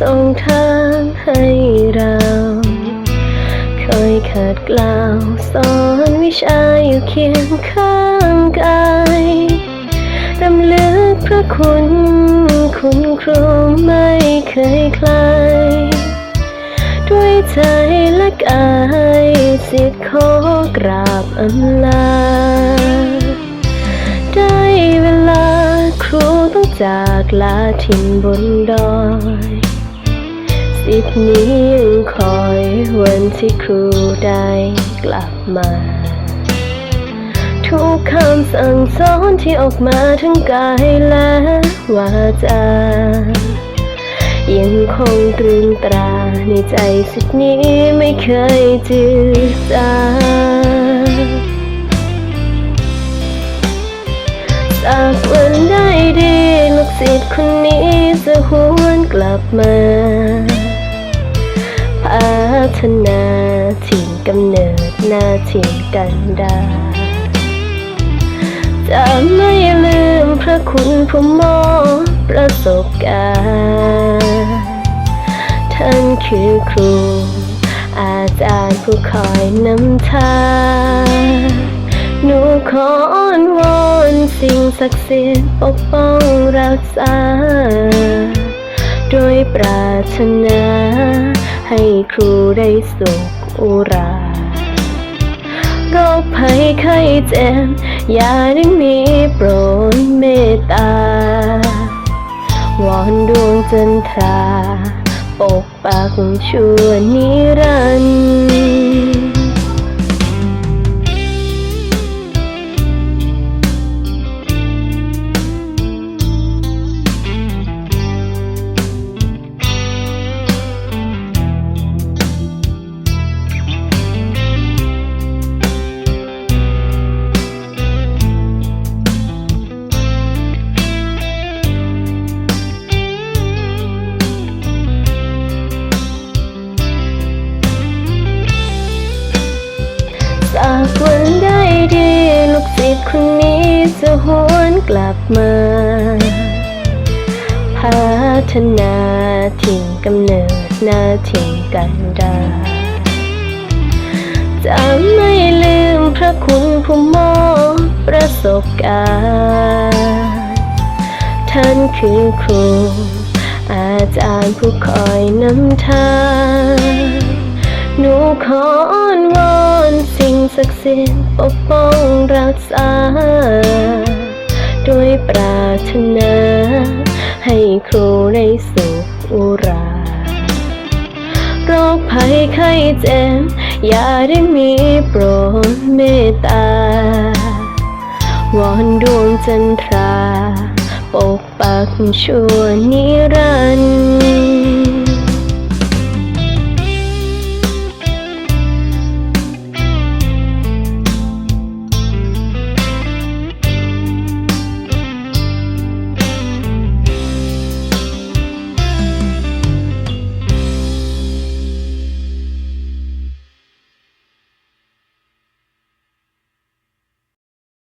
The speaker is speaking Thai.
ส่งทางให้เรา เคยขาดกล่าวสอนวิชาอยู่เคียงข้างกายรำลึกพระคุณ คุณครูไม่เคยคลายด้วยใจและกายสิทธิ์ขอกราบอำลา ได้เวลาครูต้องจากลาถิ่นบนดอย สิทธิ์นี้ยังคอยวันที่ครูได้กลับมา ทุกคำสั่งสอนที่ออกมาทั้งกายและวาจา ยังคงตรึงตราในใจสิทธิ์นี้ไม่เคยจืดจางจากวันได้ดีลูกศิษย์คนนี้จะหวนกลับมา พัฒนาถิ่นกำเนิดนาถิ่นกันดา จะไม่ลืมพระคุณผู้มอบประสบการณ์ท่านคือครู อาจารย์ผู้คอยนำทางหนูขออ้อนวอนสิ่งศักดิ์สิทธิ์ปกป้องรักษาโดยปรารถนา ครูได้สุขอุราโรคภัยไข้เจ็บอย่าได้มีโปรดเมตตาวอนดวงจันทรา ปกปักชั่วนิรันดร์ากวันได้ดีลูกศิษย์คนนี้จะหวนกลับมา พัฒนาถิ่นกำเนิดหน้าถิ่นกันดาจะไม่ลืมพระคุณผู้มอบประสบการณ์ท่านคือครูอาจารย์ผู้คอยนำทาง หนูขออ้อนวอนสิ่งศักดิ์สิทธิ์ปกป้องรักษาโดยปรารถนา ให้ครูได้สุขอุราโรคภัยไข้เจ็บอย่าได้มีโปรดเมตตาวอนดวงจันทรา ปกปักชั่วนิรันดร์